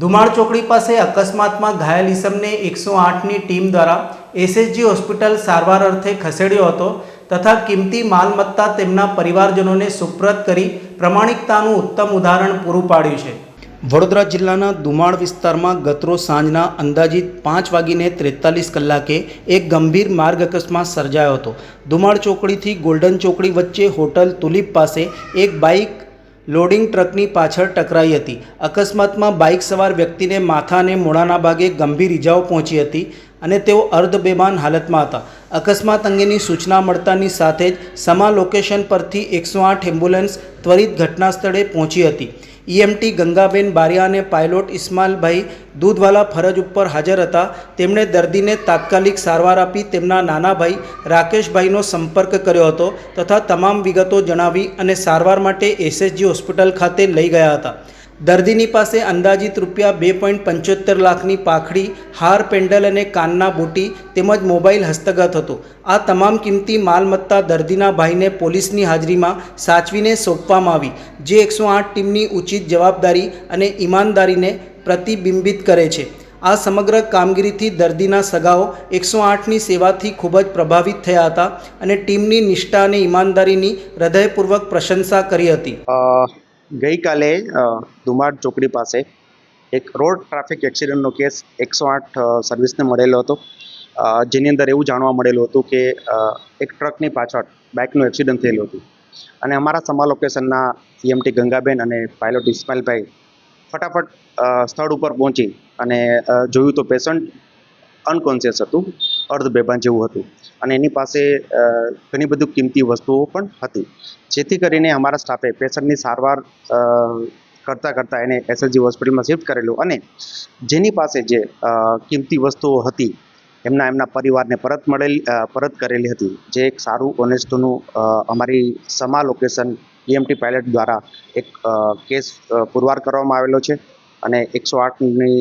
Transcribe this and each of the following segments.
ધુમાડ ચોકડી પાસે અકસ્માતમાં ઘાયલ ઈસમને એકસો આઠની ટીમ દ્વારા એસએસજી હોસ્પિટલ સારવાર અર્થે ખસેડ્યો હતો તથા કિંમતી માલમત્તા તેમના પરિવારજનોને સુપ્રત કરી પ્રમાણિકતાનું ઉત્તમ ઉદાહરણ પૂરું પાડ્યું છે. વડોદરા જિલ્લાના ધુમાળ વિસ્તારમાં ગતરો સાંજના અંદાજિત પાંચ વાગીને ત્રેતાલીસ કલાકે એક ગંભીર માર્ગ અકસ્માત સર્જાયો હતો. દુમાડ ચોકડીથી ગોલ્ડન ચોકડી વચ્ચે હોટલ તુલિપ પાસે એક બાઇક લોડિંગ ટ્રકની પાછળ ટકરાઈ હતી. અકસ્માતમાં બાઇક સવાર વ્યક્તિને માથા અને મોડાના ભાગે ગંભીર ઇજાઓ પહોંચી હતી અને તેઓ અર્ધબેભાન હાલતમાં હતા. અકસ્માત અંગેની સૂચના મળતાની સાથે જ સમા લોકેશન પરથી એકસો આઠ એમ્બ્યુલન્સ ત્વરિત ઘટના સ્થળે પહોંચી હતી. ઈએમટી ગંગાબેન બારિયા અને પાયલોટ ઇસ્માલભાઈ દૂધવાલા ફરજ ઉપર હાજર હતા. તેમણે દર્દીને તાત્કાલિક સારવાર આપી તેમના નાના ભાઈ રાકેશભાઈનો સંપર્ક કર્યો હતો તથા તમામ વિગતો જણાવી અને સારવાર માટે એસએસજી હોસ્પિટલ ખાતે લઈ ગયા હતા. દર્દીની પાસે અંદાજિત રૂપિયા બે પોઈન્ટ પંચોતેર લાખની પાખડી, હાર, પેન્ડલ અને કાનના બુટી તેમજ મોબાઈલ હસ્તગત હતો. આ તમામ કિંમતી માલમત્તા દર્દીના ભાઈને પોલીસની હાજરીમાં સાચવીને સોંપવામાં આવી, જે એકસો આઠ ટીમની ઉચિત જવાબદારી અને ઈમાનદારીને પ્રતિબિંબિત કરે છે. આ સમગ્ર કામગીરીથી દર્દીના સગાઓ એકસો આઠની સેવાથી ખૂબ જ પ્રભાવિત થયા હતા અને ટીમની નિષ્ઠા અને ઈમાનદારીની હૃદયપૂર્વક પ્રશંસા કરી હતી. ગઈકાલે ધુમાડ ચોકડી પાસે એક રોડ ટ્રાફિક એક્સિડન્ટનો કેસ એકસો આઠ સર્વિસને મળેલો હતો. જેની અંદર એવું જાણવા મળેલું હતું કે એક ટ્રકની પાછળ બાઇકનું એક્સિડન્ટ થયેલું હતું. અને અમારા સમા લોકેશનના સીએમટી ગંગાબેન અને પાયલોટ ઇસ્માઇલભાઈ ફટાફટ સ્થળ ઉપર પહોંચી અને જોયું તો પેશન્ટ અનકોન્શિયસ હતું. અર્ધ બેભાન જેવું હતું. અને એની પાસે ઘણી બધી કિંમતી વસ્તુઓ પણ હતી. જેથી કરીને અમારા સ્ટાફે પેશન્ટની સારવાર કરતાં કરતાં એને એસએલજી હોસ્પિટલમાં શિફ્ટ કરેલું. અને જેની પાસે જે કિંમતી વસ્તુઓ હતી, એમના એમના પરિવારને પરત મળેલી પરત કરેલી હતી. જે એક સારું ઓનેસ્ટનું અમારી સમા લોકેશન ઈએમટી પાયલટ દ્વારા એક કેસ પુરવાર કરવામાં આવેલો છે. અને એકસો આઠની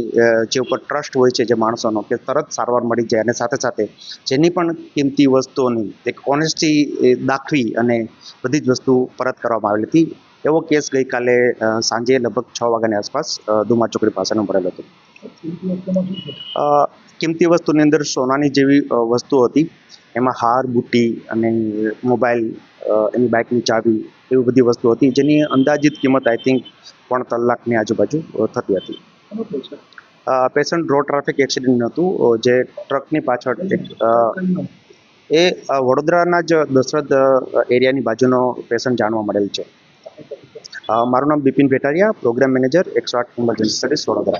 જે ઉપર ટ્રસ્ટ હોય છે જે માણસોનો કે તરત સારવાર મળી જાય અને સાથે સાથે જેની પણ કિંમતી વસ્તુઓની એક ઓનેસ્ટી દાખવી અને બધી જ વસ્તુ પરત કરવામાં આવેલી હતી. એવો કેસ ગઈકાલે સાંજે લગભગ છ વાગ્યાની આસપાસ દુમા ચોકડી પાસેનો મળેલો હતો. કિંમતી વસ્તુની અંદર સોનાની જેવી વસ્તુઓ હતી. એમાં હાર, બુટ્ટી અને મોબાઈલ એની બાઇકની ચાવી, એવી બધી વસ્તુઓ હતી જેની અંદાજિત કિંમત આઈ થિંક પોણ તલાકની આજુબાજુ થતી હતી. પેશન્ટ રોડ ટ્રાફિક એક્સિડન્ટ હતું જે ટ્રકની પાછળ એ વડોદરાના જ દશરથ એરિયાની બાજુનો પેશન્ટ જાણવા મળેલ છે. મારું નામ બિપિન ભેટારિયા પ્રોગ્રામ મેનેજર એકસો આઠ ઇમરજન્સી સર્વિસ વડોદરા.